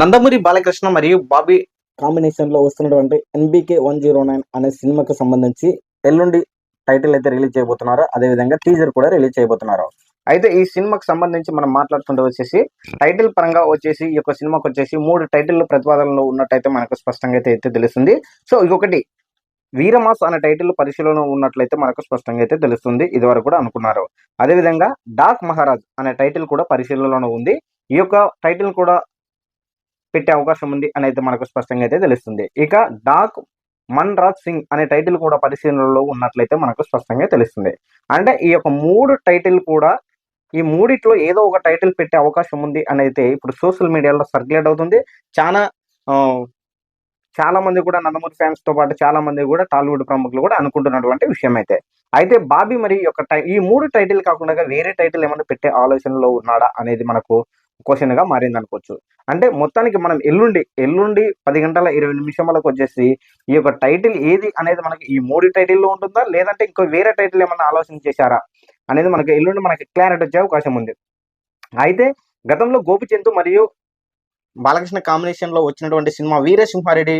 నందమూరి బాలకృష్ణ మరియు బాబీ కాంబినేషన్లో వస్తున్నటువంటి ఎన్బికే వన్ జీరో నైన్ అనే సినిమాకు సంబంధించి ఎల్లుండి టైటిల్ అయితే రిలీజ్ చేయబోతున్నారు. అదే విధంగా టీజర్ కూడా రిలీజ్ చేయబోతున్నారు. అయితే ఈ సినిమాకి సంబంధించి మనం మాట్లాడుతుంటే వచ్చేసి టైటిల్ పరంగా వచ్చేసి ఈ యొక్క సినిమాకి వచ్చేసి మూడు టైటిల్ ప్రతిపాదనలో ఉన్నట్టయితే మనకు స్పష్టంగా అయితే అయితే తెలుస్తుంది. సో ఇంకొకటి వీరమాస్ అనే టైటిల్ పరిశీలన ఉన్నట్లయితే మనకు స్పష్టంగా అయితే తెలుస్తుంది. ఇదివరకు కూడా అనుకున్నారు. అదేవిధంగా డాక్ మహారాజ్ అనే టైటిల్ కూడా పరిశీలనలో ఉంది. ఈ యొక్క టైటిల్ కూడా పెట్టే అవకాశం ఉంది అని అయితే మనకు స్పష్టంగా అయితే తెలుస్తుంది. ఇక డాక్ మన్ రాజ్ సింగ్ అనే టైటిల్ కూడా పరిశీలనలో ఉన్నట్లయితే మనకు స్పష్టంగా తెలుస్తుంది. అంటే ఈ యొక్క మూడు టైటిల్ కూడా ఈ మూడిట్లో ఏదో ఒక టైటిల్ పెట్టే అవకాశం ఉంది అని అయితే ఇప్పుడు సోషల్ మీడియాలో సర్క్యులేట్ అవుతుంది. చాలా చాలా మంది కూడా నందమూరి ఫ్యాన్స్తో పాటు చాలా మంది కూడా టాలీవుడ్ ప్రముఖులు కూడా అనుకుంటున్నటువంటి విషయం అయితే. అయితే బాబీ మరి యొక్క టై- ఈ మూడు టైటిల్ కాకుండా వేరే టైటిల్ ఏమైనా పెట్టే ఆలోచనలో ఉన్నాడా అనేది మనకు క్వశ్చన్గా మారింది అనుకోవచ్చు అంటే మొత్తానికి మనం ఎల్లుండి ఎల్లుండి పది గంటల ఇరవై నిమిషాలకు వచ్చేసి ఈ యొక్క టైటిల్ ఏది అనేది మనకి ఈ మూడు టైటిల్లో ఉంటుందా? లేదంటే ఇంకో వేరే టైటిల్ ఏమన్నా ఆలోచన చేశారా? అనేది మనకి ఎల్లుండి మనకి క్లారిటీ వచ్చే అవకాశం ఉంది. అయితే గతంలో గోపిచంద్ మరియు బాలకృష్ణ కాంబినేషన్లో వచ్చినటువంటి సినిమా వీరసింహారెడ్డి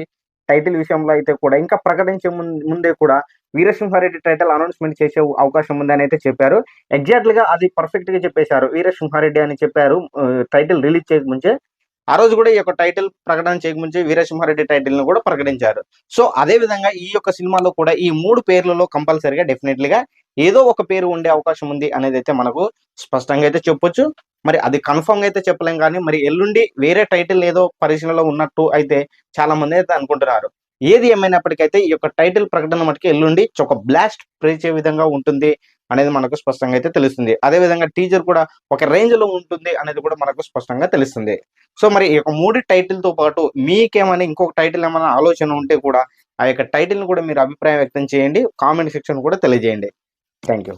టైటిల్ విషయంలో అయితే కూడా ఇంకా ప్రకటించే ముందే కూడా వీరసింహారెడ్డి టైటిల్ అనౌన్స్మెంట్ చేసే అవకాశం ఉంది అని అయితే చెప్పారు. ఎగ్జాక్ట్గా అది పర్ఫెక్ట్గా చెప్పేశారు. వీరసింహారెడ్డి అని చెప్పారు. టైటిల్ రిలీజ్ చేయకముందే ఆ రోజు కూడా ఈ యొక్క టైటిల్ ప్రకటన చేయకముందే వీరసింహారెడ్డి టైటిల్ను కూడా ప్రకటించారు. సో అదే విధంగా ఈ యొక్క సినిమాలో కూడా ఈ మూడు పేర్లలో కంపల్సరిగా డెఫినెట్లీగా ఏదో ఒక పేరు ఉండే అవకాశం ఉంది అనేది అయితే మనకు స్పష్టంగా అయితే చెప్పొచ్చు. మరి అది కన్ఫర్మ్ అయితే చెప్పలేం కానీ మరి ఎల్లుండి వేరే టైటిల్ ఏదో పరిశీలనలో ఉన్నట్టు అయితే చాలా మంది అయితే అనుకుంటున్నారు. ఏది ఏమైనప్పటికైతే ఈ యొక్క టైటిల్ ప్రకటన మటుకు ఎల్లుండి ఒక బ్లాస్ట్ ప్రేచే విధంగా ఉంటుంది అనేది మనకు స్పష్టంగా అయితే తెలుస్తుంది. అదే విధంగా టీజర్ కూడా ఒక రేంజ్లో ఉంటుంది అనేది కూడా మనకు స్పష్టంగా తెలుస్తుంది. సో మరి ఈ యొక్క మూడు టైటిల్తో పాటు మీకేమైనా ఇంకొక టైటిల్ ఏమైనా ఆలోచన ఉంటే కూడా ఆ యొక్క టైటిల్ని కూడా మీరు అభిప్రాయం వ్యక్తం చేయండి. కామెంట్ సెక్షన్ కూడా తెలియజేయండి. Thank you